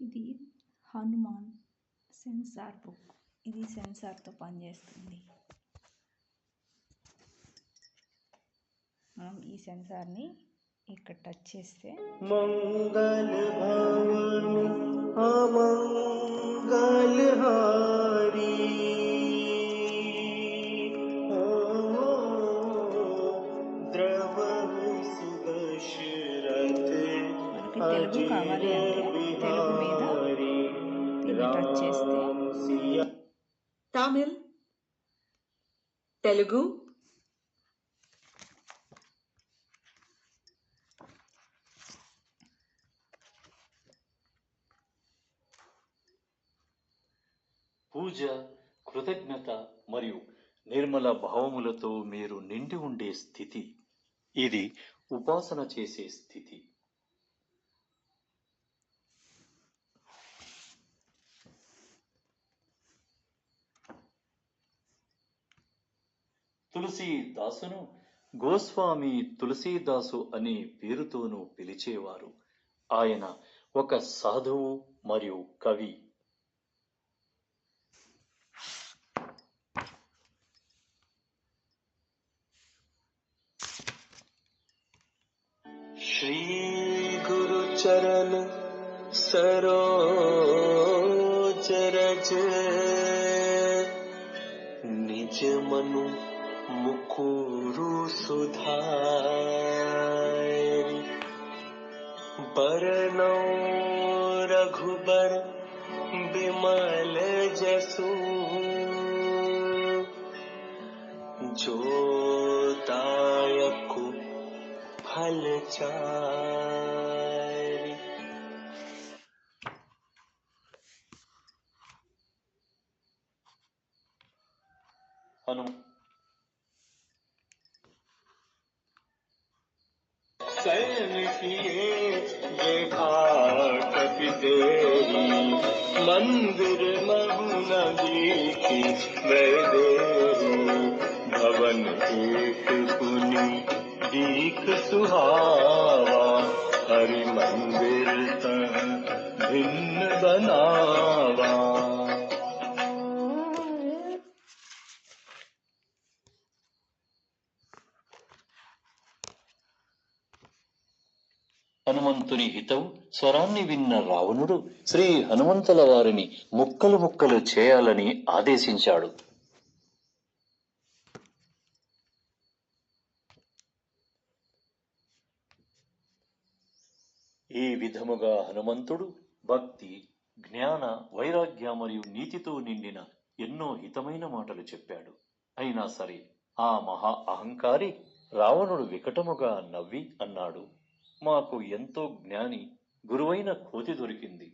ఇది Hanuman censor book. ఇది సెన్సార్తో పనిచేస్తుంది. మనం ఈ సెన్సార్ని ఇక్కడ టచ్ చేస్తే మంగళ మంగళహారీ మనకి తెలుగు కావాలి అంటే తమిళ్ తెలుగు పూజ కృతజ్ఞత మరియు నిర్మల భావములతో మీరు నిండి ఉండే స్థితి. ఇది ఉపాసన చేసే స్థితి. తులసిదాసును గోస్వామి తులసీదాసు అనే పేరుతోనూ పిలిచేవారు. ఆయన ఒక సాధువు మరియు కవి. శ్రీ గురు చరణ సరోజరజ నిజమను मुकुरु सुधार बरनौ रघुबर विमल जसु। जोदायकु फलचारि हनुमान शयन किए ये घाट देरी मंदिर महुन की वैदेरी भवन एक पुनि दीख सुहावा हरि मंदिर तह भिन्न बनावा హనుమంతుని హితవు స్వరాన్ని విన్న రావణుడు శ్రీ హనుమంతుల వారిని ముక్కలు ముక్కలు చేయాలని ఆదేశించాడు. ఈ విధముగా హనుమంతుడు భక్తి జ్ఞాన వైరాగ్య మరియు నీతితో నిండిన ఎన్నో హితమైన మాటలు చెప్పాడు. అయినా సరే ఆ మహా అహంకారి రావణుడు వికటముగా నవ్వి అన్నాడు. మాకు ఎంతో జ్ఞాని గురువైన కోతి దొరికింది.